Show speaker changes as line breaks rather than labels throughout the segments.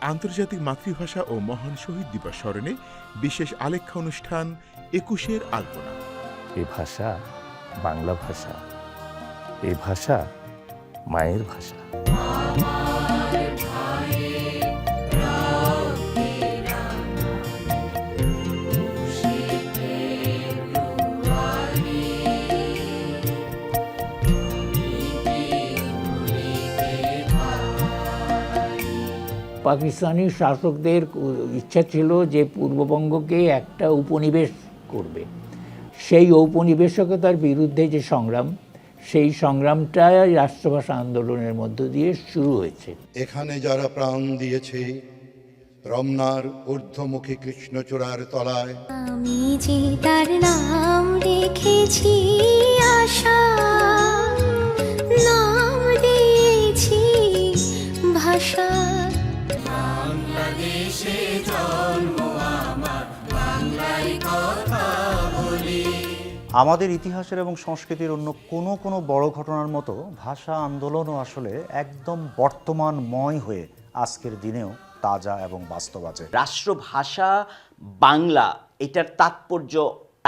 আন্তর্জাতিক মাতৃভাষা ও মহান শহীদ দিবস স্মরণে বিশেষ আলেখ্যা অনুষ্ঠান একুশের আলপনা।
এ ভাষা বাংলা ভাষা, এ ভাষা মায়ের ভাষা।
পাকিস্তানি শাসকদের ইচ্ছা ছিল যে পূর্ববঙ্গকে একটা উপনিবেশ করবে। সেই ঔপনিবেশকতার বিরুদ্ধে যে সংগ্রাম সেই সংগ্রামটা রাষ্ট্রভাষা আন্দোলনের মধ্য দিয়ে শুরু হয়েছে।
এখানে যারা প্রাণ দিয়েছে রমনার ঊর্ধ্বমুখী কৃষ্ণচূড়ার তলায়।
আমি যে তার নাম রেখেছি
আমাদের ইতিহাসের এবং সংস্কৃতির অন্য কোনো কোনো বড় ঘটনার মতো ভাষা আন্দোলনও আসলে একদম বর্তমানময় হয়ে আজকের দিনেও তাজা এবং বাস্তব আছে।
রাষ্ট্রভাষা বাংলা এটার তাৎপর্য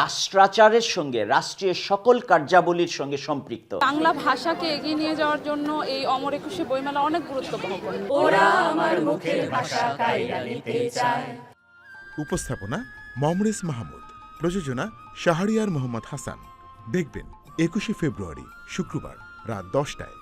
রাষ্ট্রাচারের সঙ্গে রাষ্ট্রীয় সকল কার্যাবলীর সঙ্গে সম্পৃক্ত।
বাংলা ভাষাকে এগিয়ে নিয়ে যাওয়ার জন্য এই অমর একুশে বইমেলা অনেক গুরুত্ব বহন করে
উপস্থাপনা মমরেজ মাহমুদ। প্রযোজনা শাহরিয়ার মোহাম্মদ হাসান। দেখবেন একুশে ফেব্রুয়ারি শুক্রবার রাত দশটায়।